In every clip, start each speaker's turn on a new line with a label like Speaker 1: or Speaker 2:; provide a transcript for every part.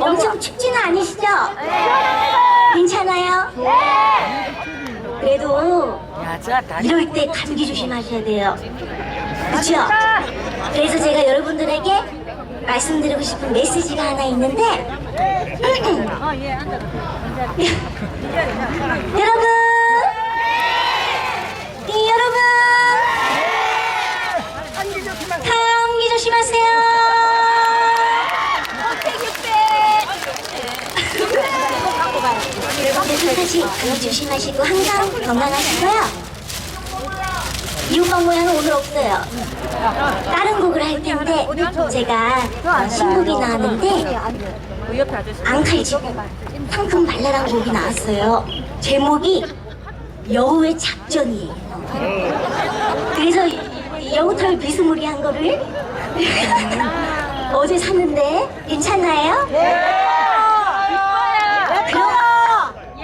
Speaker 1: 엄청 춥지는?
Speaker 2: 네.
Speaker 1: 괜찮아요? 그래도. 이럴 때 감기 조심하셔야 돼요. 그렇죠? 그래서 제가 여러분들에게 말씀드리고 싶은 메시지가 하나 있는데. 여러분 이 여러분 감기 조심하세요. 여러분들까지 감기 조심하시고 항상 건강하시고요. 이웃방 모양은 오늘 없어요. 다른 곡을 할 텐데 제가 어, 신곡이 나왔는데
Speaker 2: 그.
Speaker 1: 앙칼집 상큼 발랄한 곡이 나왔어요. 제목이 여우의 작전이에요. 그래서 이 여우털 비스무리한 거를 어제 샀는데 괜찮나요? 그럼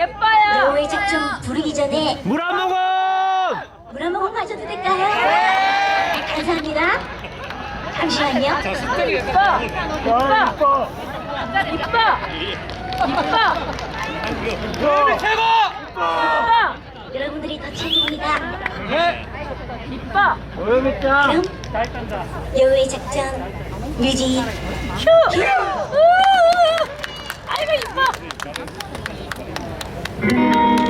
Speaker 2: 예뻐요.
Speaker 1: 여우의 작전 부르기 전에
Speaker 3: 물 한 모금!
Speaker 1: 물 한 모금 마셔도 될까요? 감사합니다. 잠시만요.
Speaker 2: 이뻐. 이뻐. 이뻐. 이뻐.
Speaker 3: 여기 최고!
Speaker 2: 이뻐.
Speaker 1: 여러분들이 더 최고입니다.
Speaker 3: 네.
Speaker 2: 이뻐.
Speaker 3: 오염했다.
Speaker 1: 그럼 여우의 작전 유지
Speaker 2: 휴. Música